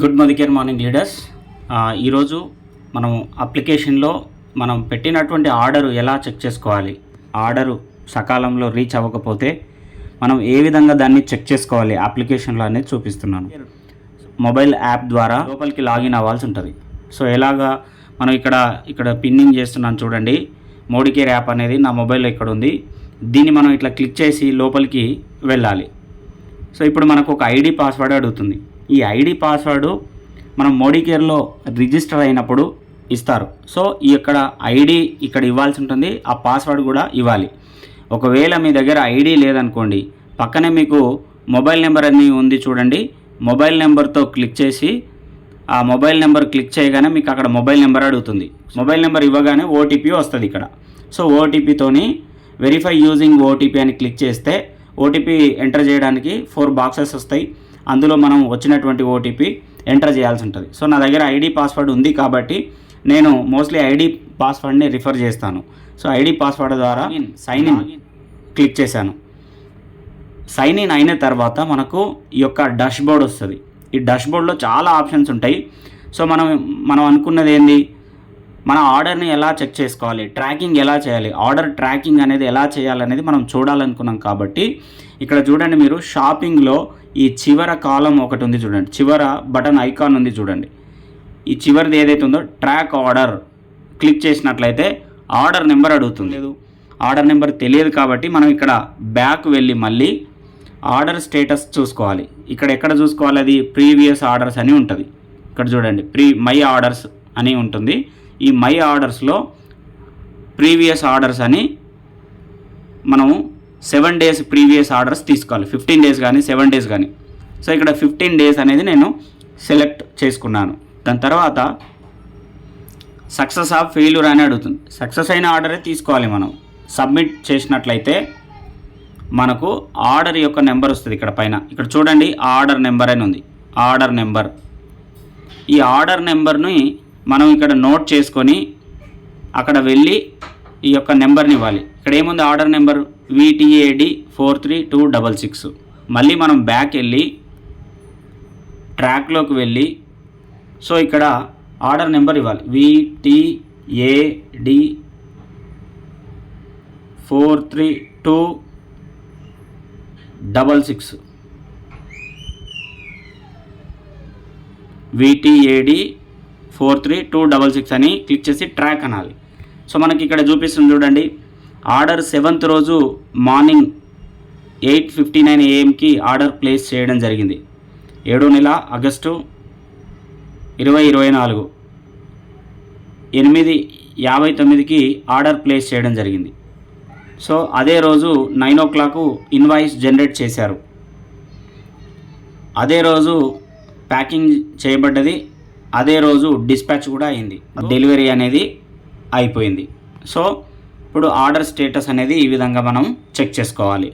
Good మదికేర్ morning leaders ఈరోజు మనం అప్లికేషన్లో మనం పెట్టినటువంటి ఆర్డర్ ఎలా చెక్ చేసుకోవాలి? ఆర్డరు సకాలంలో రీచ్ అవ్వకపోతే మనం ఏ విధంగా దాన్ని చెక్ చేసుకోవాలి? అప్లికేషన్లో అనేది చూపిస్తున్నాను. మొబైల్ యాప్ ద్వారా లోపలికి లాగిన్ అవ్వాల్సి ఉంటుంది. సో ఎలాగా మనం ఇక్కడ ఇక్కడ పిన్నింగ్ చేస్తున్నాను చూడండి. మోడికేర్ యాప్ అనేది నా మొబైల్లో ఇక్కడ ఉంది. దీన్ని మనం ఇట్లా క్లిక్ చేసి లోపలికి వెళ్ళాలి. సో ఇప్పుడు మనకు ఒక ఐడి పాస్వర్డ్ అడుగుతుంది. ఈ ఐడి పాస్వర్డ్ మనం మోడీ కేర్లో రిజిస్టర్ అయినప్పుడు ఇస్తారు. సో ఈ ఇక్కడ ఐడి ఇక్కడ ఇవ్వాల్సి ఉంటుంది. ఆ పాస్వర్డ్ కూడా ఇవ్వాలి. ఒకవేళ మీ దగ్గర ఐడి లేదనుకోండి పక్కనే మీకు మొబైల్ నెంబర్ అని ఉంది చూడండి. మొబైల్ నెంబర్తో క్లిక్ చేసి ఆ మొబైల్ నెంబర్ క్లిక్ చేయగానే మీకు అక్కడ మొబైల్ నెంబర్ అడుగుతుంది. మొబైల్ నెంబర్ ఇవ్వగానే ఓటీపీ వస్తుంది ఇక్కడ. సో ఓటీపీతోని వెరిఫై యూజింగ్ ఓటీపీ అని క్లిక్ చేస్తే ఓటీపీ ఎంటర్ చేయడానికి ఫోర్ బాక్సెస్ వస్తాయి. అందులో మనం వచ్చినటువంటి ఓటీపీ ఎంటర్ చేయాల్సి ఉంటుంది. సో నా దగ్గర ఐడి పాస్వర్డ్ ఉంది కాబట్టి నేను మోస్ట్లీ ఐడి పాస్వర్డ్ని రిఫర్ చేస్తాను. సో ఐడి పాస్వర్డ్ ద్వారా సైన్ ఇన్ క్లిక్ చేశాను. సైన్ ఇన్ అయిన తర్వాత మనకు ఈ యొక్క డాష్ బోర్డ్ వస్తుంది. ఈ డాష్ బోర్డ్లో చాలా ఆప్షన్స్ ఉంటాయి. సో మనం మనం అనుకున్నది ఏంది? మన ఆర్డర్ని ఎలా చెక్ చేసుకోవాలి? ట్రాకింగ్ ఎలా చేయాలి? ఆర్డర్ ట్రాకింగ్ అనేది ఎలా చేయాలనేది మనం చూడాలనుకున్నాం కాబట్టి ఇక్కడ చూడండి మీరు షాపింగ్లో ఈ చివర కాలం ఒకటి ఉంది చూడండి. చివర బటన్ ఐకాన్ ఉంది చూడండి. ఈ చివరిది ఏదైతే ఉందో ట్రాక్ ఆర్డర్ క్లిక్ చేసినట్లయితే ఆర్డర్ నెంబర్ అడుగుతుంది. లేదు ఆర్డర్ నెంబర్ తెలియదు కాబట్టి మనం ఇక్కడ బ్యాక్ వెళ్ళి మళ్ళీ ఆర్డర్ స్టేటస్ చూసుకోవాలి. ఇక్కడ ఎక్కడ చూసుకోవాలి? అది ప్రీవియస్ ఆర్డర్స్ అని ఉంటుంది. ఇక్కడ చూడండి. ప్రీ మై ఆర్డర్స్ అని ఉంటుంది. ఈ మై ఆర్డర్స్లో ప్రీవియస్ ఆర్డర్స్ అని మనము సెవెన్ డేస్ ప్రీవియస్ ఆర్డర్స్ తీసుకోవాలి. ఫిఫ్టీన్ డేస్ కానీ సెవెన్ డేస్ కానీ సో ఇక్కడ ఫిఫ్టీన్ డేస్ అనేది నేను సెలెక్ట్ చేసుకున్నాను. దాని తర్వాత సక్సెస్ ఆఫ్ ఫెయిల్యూర్ అని అడుగుతుంది. సక్సెస్ అయిన ఆర్డరే తీసుకోవాలి మనం. సబ్మిట్ చేసినట్లయితే మనకు ఆర్డర్ యొక్క నెంబర్ వస్తుంది ఇక్కడ పైన. ఇక్కడ చూడండి ఆర్డర్ నెంబర్ అని ఉంది. Order number. ఈ ఆర్డర్ నెంబర్ని మనం ఇక్కడ నోట్ చేసుకొని అక్కడ వెళ్ళి ఈ యొక్క నెంబర్ని ఇవ్వాలి. ఇక్కడ ఏముంది? Order number V T A D four three two double six మళ్ళీ మనం బ్యాక్ వెళ్ళి ట్రాక్లోకి వెళ్ళి సో ఇక్కడ ఆర్డర్ నెంబర్ ఇవ్వాలి. V T A D four three two double six V T A D four three two double six అని click చేసి track అనాలి. So మనకి ఇక్కడ చూపిస్తుంది చూడండి. ఆర్డర్ సెవెంత్ రోజు మార్నింగ్ ఎయిట్ ఫిఫ్టీ నైన్ ఏఎంకి ఆర్డర్ ప్లేస్ చేయడం జరిగింది. ఏడో నెల ఆగస్టు ఇరవై ఇరవై నాలుగు ఎనిమిది యాభై తొమ్మిదికి ఆర్డర్ ప్లేస్ చేయడం జరిగింది. సో అదే రోజు nine o'clock invoice generate చేశారు. అదే రోజు ప్యాకింగ్ చేయబడ్డది. అదే రోజు డిస్పాచ్ కూడా అయింది. డెలివరీ అనేది అయిపోయింది. సో ఇప్పుడు ఆర్డర్ స్టేటస్ అనేది ఈ విధంగా మనం చెక్ చేసుకోవాలి.